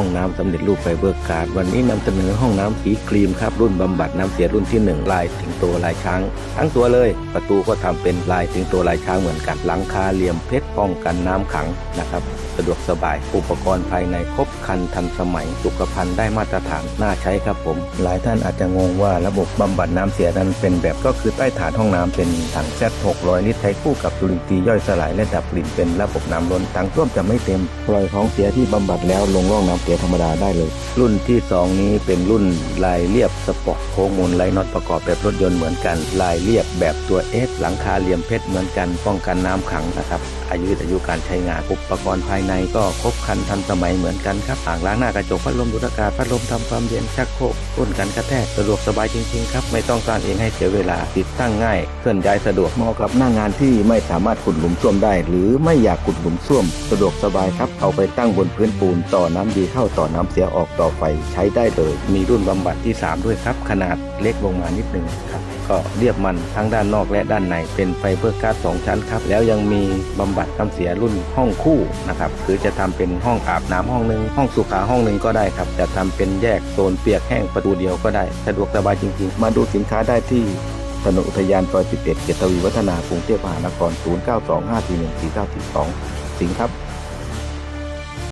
้องน้ำสำเร็จรูปไฟเบอร์การ์ดวันนี้นำเสนอห้องน้ำสีครีมครับรุ่นบำบัดน้ำเสียรุ่นที่ 1 ลายถึงตัวลายช้าง ทั้งตัวเลย ประตูก็ทำเป็นลายถึงตัวลายช้างเหมือนกันหลังคาเหลี่ยมเพชรป้องกันน้ำขังนะครับสะดวกสบายอุปกรณ์ภายในครบครันทันสมัยสุขภัณฑ์ได้มาตรฐานน่าใช้ครับผม หลายท่านอาจจะงงว่าระบบบำบัดน้ำเสียนั้นเป็นแบบก็คือใต้ฐานห้องน้ำเป็นถังแซด600ลิตรใช้คู่กับจุลินทรีย์ย่อยสลายและดับกลิ่นเป็นระบบน้ำล้นถังส้วมจะไม่เต็มปล่อยของเสียที่บำบัดแล้วลงร่องน้ำียธรรมดาได้เลย รุ่นที่ 2 นี้เป็นรุ่นลายเรียบสปอร์ตโค้งมูลไลน็อตประกอบแบบรถยนต์เหมือนกัน ลายเรียบแบบตัวเอสหลังคาเหลี่ยมเพชรเหมือนกัน ป้องกันน้ำขังนะครับอายุอายุการใช้งานอุปกรณ์ภายในก็ครบครันทันสมัยเหมือนกันครับอ่างล้างหน้ากระจกพัดลมดูดอากาศพัดลมทำความเย็นชักโครกก้นกันกระแทกสะดวกสบายจริงๆครับไม่ต้องสร้างเองให้เสียเวลาติดตั้งง่ายเคลื่อนย้ายสะดวกเหมาะกับหน้างานที่ไม่สามารถขุดหลุมซ่วมได้ หรือไม่อยากขุดหลุมซ่วม สะดวกสบายครับเอาไปตั้งบนพื้นปูนต่อน้ำดีเข้าต่อน้ำเสียออกต่อไฟใช้ได้เลย มีรุ่นบำบัดที่ 3 ด้วยครับ ขนาดเล็กลงมานิดหนึ่งครับก็เรียบมันทั้งด้านนอกและด้านในเป็นไฟเบอร์การ์ดสองชั้นครับ แล้วยังมีบำบัดน้ำเสียรุ่นห้องคู่นะครับคือจะทำเป็นห้องอาบน้ำห้องหนึ่งห้องสุขาห้องหนึ่งก็ได้ครับ จะทำเป็นแยกโซนเปียกแห้งประตูเดียวก็ได้ สะดวกสบายจริงๆ มาดูสินค้าได้ที่ถนนอุทยานซอย11เขตทวีวัฒนากรุงเทพมหานคร 0925414942 สิงห์ครับ